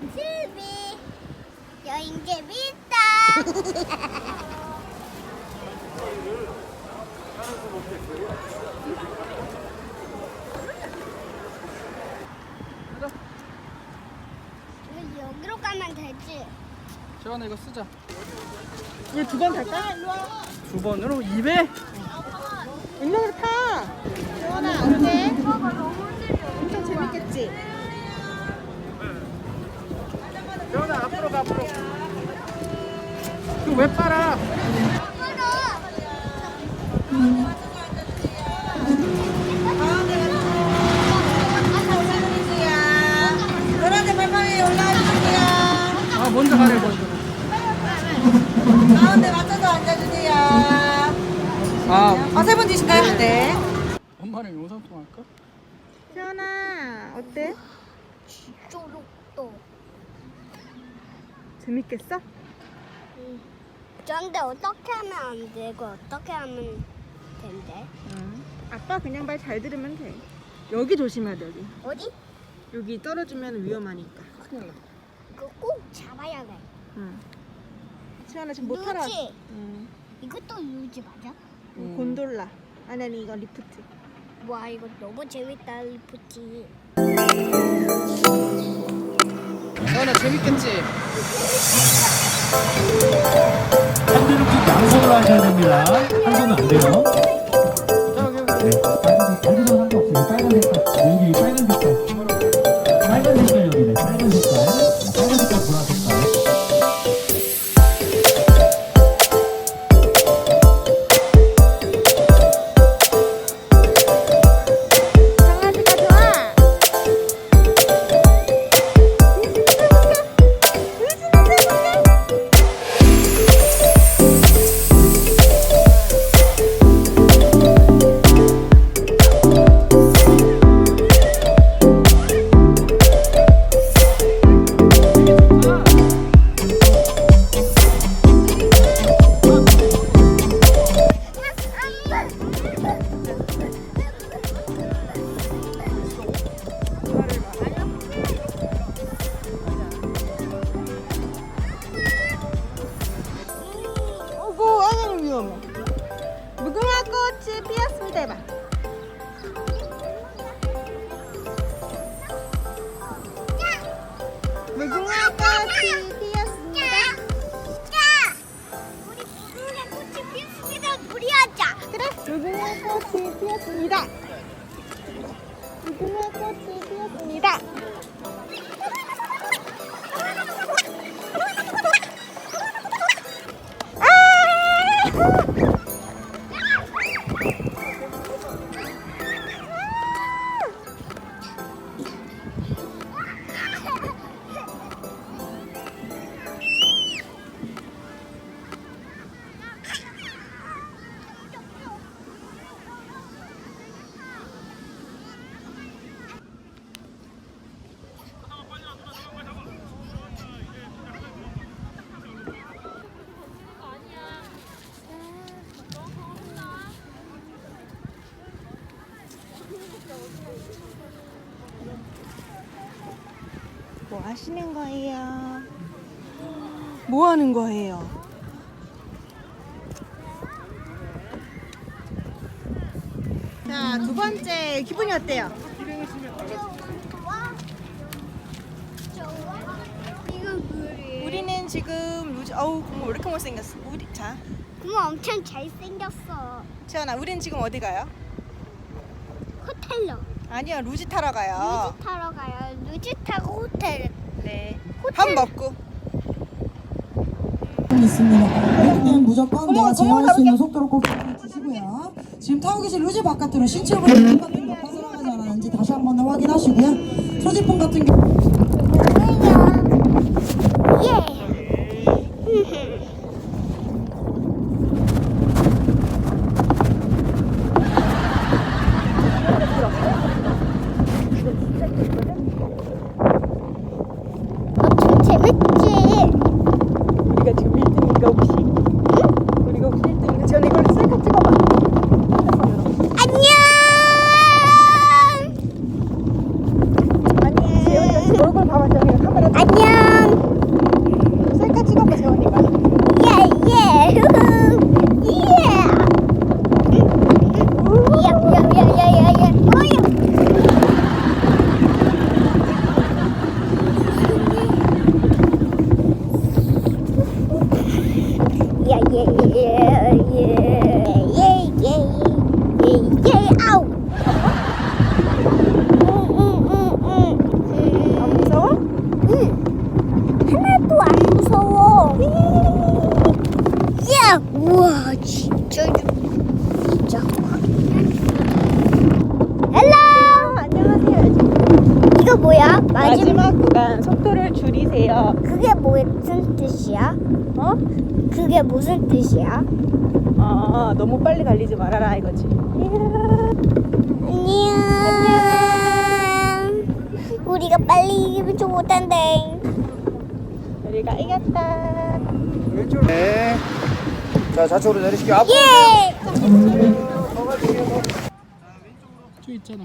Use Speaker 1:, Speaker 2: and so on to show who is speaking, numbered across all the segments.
Speaker 1: TV 여행 재밌다. 여기로 가면 되지.
Speaker 2: 재환아 이거 쓰자.
Speaker 3: 우리 두번 탈까?
Speaker 2: 두 번으로 2배?
Speaker 3: 운동으로 타. 재원아 어때? 엄청 재밌겠지?
Speaker 2: 앞으로. 그왜 빨아? 아 먼저 가래 먼저.
Speaker 4: 가운데 맞춰서 앉아주세요.
Speaker 2: 아
Speaker 4: 아, 세 분 드실까요? 네.
Speaker 2: 엄마랑 영상 통화할까?
Speaker 3: 재원아 어때?
Speaker 1: 쪼록도.
Speaker 3: 재밌겠어?
Speaker 1: 그런데 어떻게 하면 안 되고 어떻게 하면 된대?
Speaker 3: 응. 아빠 그냥 말 잘 들으면 돼. 여기 조심해야 돼 여기.
Speaker 1: 어디?
Speaker 3: 여기 떨어지면 위험하니까.
Speaker 2: 큰일 나.
Speaker 1: 꼭 잡아야 돼.
Speaker 3: 응. 재원아 지금 못 타라.
Speaker 1: 루지.
Speaker 3: 응.
Speaker 1: 이것도 루지 맞아?
Speaker 2: 음.
Speaker 3: 곤돌라. 아니 아니 이거 리프트.
Speaker 1: 와 이거 너무 재밌다 리프티.
Speaker 2: 재환아 재밌겠지?
Speaker 5: 핸들을 꼭 양손으로 하셔야 됩니다. 한 손은 안 돼요.
Speaker 2: 저기
Speaker 5: 네. 빨간색, 여기서
Speaker 3: 무궁화 꽃이 피었습니다. 무궁화 꽃이 피었습니다. 뭐 하시는 거예요? 뭐 하는 거예요? 자, 두 번째 기분이 어때요? 우리는 지금 루지 어우 고모 왜 이렇게 못생겼어? 우리 자,
Speaker 1: 그럼 엄청 잘생겼어.
Speaker 3: 채연아, 우리는 지금 어디 가요?
Speaker 1: 호텔로.
Speaker 3: 아니요, 루지 타러 가요.
Speaker 1: 루지 타러 가요. 루지 타고 호텔.
Speaker 3: 네.
Speaker 1: 호텔.
Speaker 3: 밥 먹고.
Speaker 4: 있습니다. 여기는 무조건 내가 제어할 수 있는. 속도로 꼭 주시고요. 지금 타고 계신 루지 바깥으로 신체적으로 루지 같은 거 벗어나가지 않았는지 다시 한 번 더 확인하시고요. 소지품 같은 경우
Speaker 1: 예. 엄청 재밌지?
Speaker 3: 우리가 지금 1등인가 혹시? 우리가 혹시 1등인가? 전 이걸 셀카 찍어봐.
Speaker 1: 안녕.
Speaker 3: 아니, 재현이가 지금 얼굴 봐봐. 저기 카메라.
Speaker 1: 안녕. 뭐야? 마지막
Speaker 3: 마지막 구간 속도를 줄이세요.
Speaker 1: 그게 무슨 뜻이야?
Speaker 3: 어?
Speaker 1: 그게 무슨 뜻이야?
Speaker 3: 아 너무 빨리 달리지 말아라 이거지.
Speaker 1: 안녕. 우리가 빨리 이기면 좋단데.
Speaker 3: 우리가 이겼다.
Speaker 2: 왼쪽. 네. 자 좌측으로 내리시고 앞으로.
Speaker 1: 예.
Speaker 2: 저 있잖아.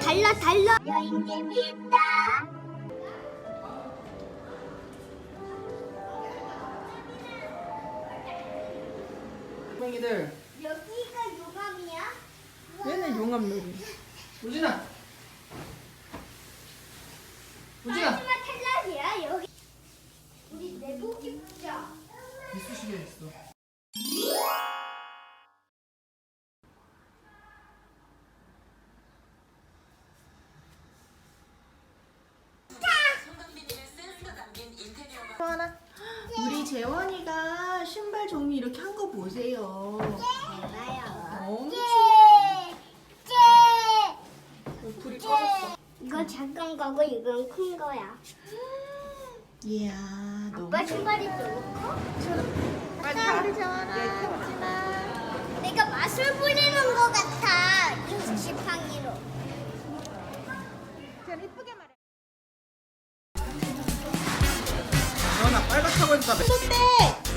Speaker 1: 달려 달려. 여행 재밌다.
Speaker 2: 맹이들.
Speaker 1: 여기가 용암이야?
Speaker 3: 얘는 용암놀이.
Speaker 2: 우진아. 우진아.
Speaker 3: 재원이가 신발 종이 이렇게 한 거 보세요. 엄청
Speaker 1: 쟤.
Speaker 3: 불이 꺼졌어.
Speaker 1: 이건 작은 거고 이건 큰 거야.
Speaker 3: 이야, 너무
Speaker 1: 아빠 신발이 너무 커?
Speaker 3: 아까 우리 재원아.
Speaker 1: 내가 맛을 부리는 것 같아. 이 지팡이로.
Speaker 3: 이쁘게
Speaker 2: 빨갛다고 했다.
Speaker 1: 응,